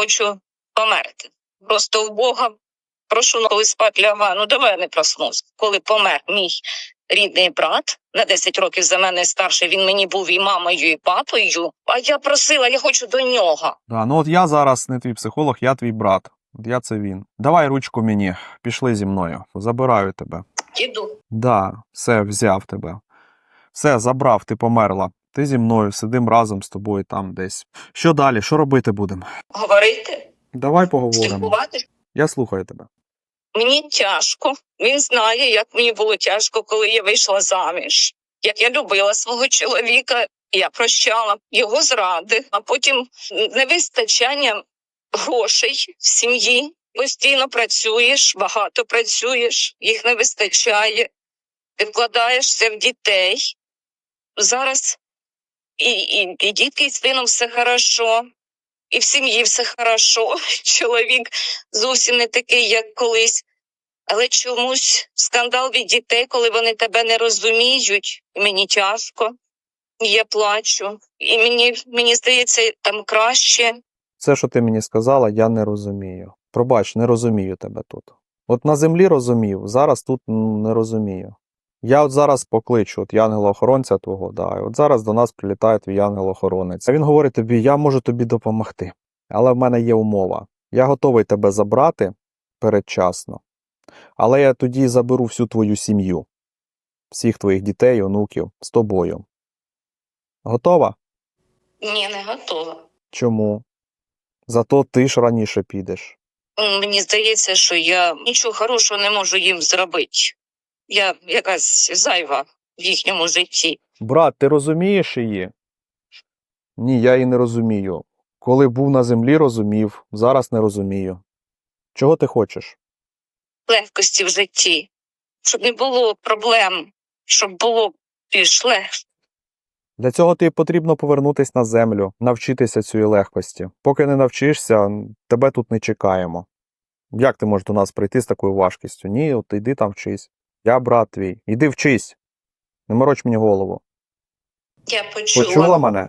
хочу померти. Просто в Бога прошу, ну, коли спать ляга, ну давай я не проснусь. Коли помер мій рідний брат на 10 років за мене старший, він мені був і мамою, і папою. А я просила, я хочу до нього. Да, ну от я зараз не твій психолог, я твій брат. От я це він. Давай ручку мені, пішли зі мною. Забираю тебе. Іду. Да, все, взяв тебе. Все, забрав, ти померла. Ти зі мною, сидим разом з тобою там десь. Що далі? Що робити будемо? Говорити, Давай поговоримо. Я слухаю тебе. Мені тяжко. Він знає, як мені було тяжко, коли я вийшла заміж. Як я любила свого чоловіка, я прощала його зради, а потім невистачання грошей в сім'ї. Постійно працюєш, багато працюєш, їх не вистачає. Ти вкладаєшся в дітей. Зараз і, і, і дітки з сином все хорошо, і в сім'ї все хорошо. Чоловік зовсім не такий, як колись. Але чомусь скандал від дітей, коли вони тебе не розуміють, і мені тяжко, і я плачу. І мені, мені здається, там краще. Це, що ти мені сказала, я не розумію. Пробач, не розумію тебе тут. От на землі розумів, зараз тут не розумію. Я от зараз покличу от янгола-охоронця твого, да, і от зараз до нас прилітає твій янголо-охоронець. А він говорить тобі: я можу тобі допомогти. Але в мене є умова. Я готовий тебе забрати передчасно, але я тоді заберу всю твою сім'ю, всіх твоїх дітей, онуків з тобою. Готова? Ні, не готова. Чому? Зато ти ж раніше підеш. Мені здається, що я нічого хорошого не можу їм зробити. Я якась зайва в їхньому житті. Брат, ти розумієш її? Ні, я її не розумію. Коли був на землі, розумів, зараз не розумію. Чого ти хочеш? Легкості в житті, щоб не було проблем, щоб було більш легше. Для цього тобі потрібно повернутися на землю, навчитися цієї легкості. Поки не навчишся, тебе тут не чекаємо. Як ти можеш до нас прийти з такою важкістю? Ні, от йди там вчись. Я брат твій. Іди вчись. Не мороч мені голову. Я почула. Почула мене?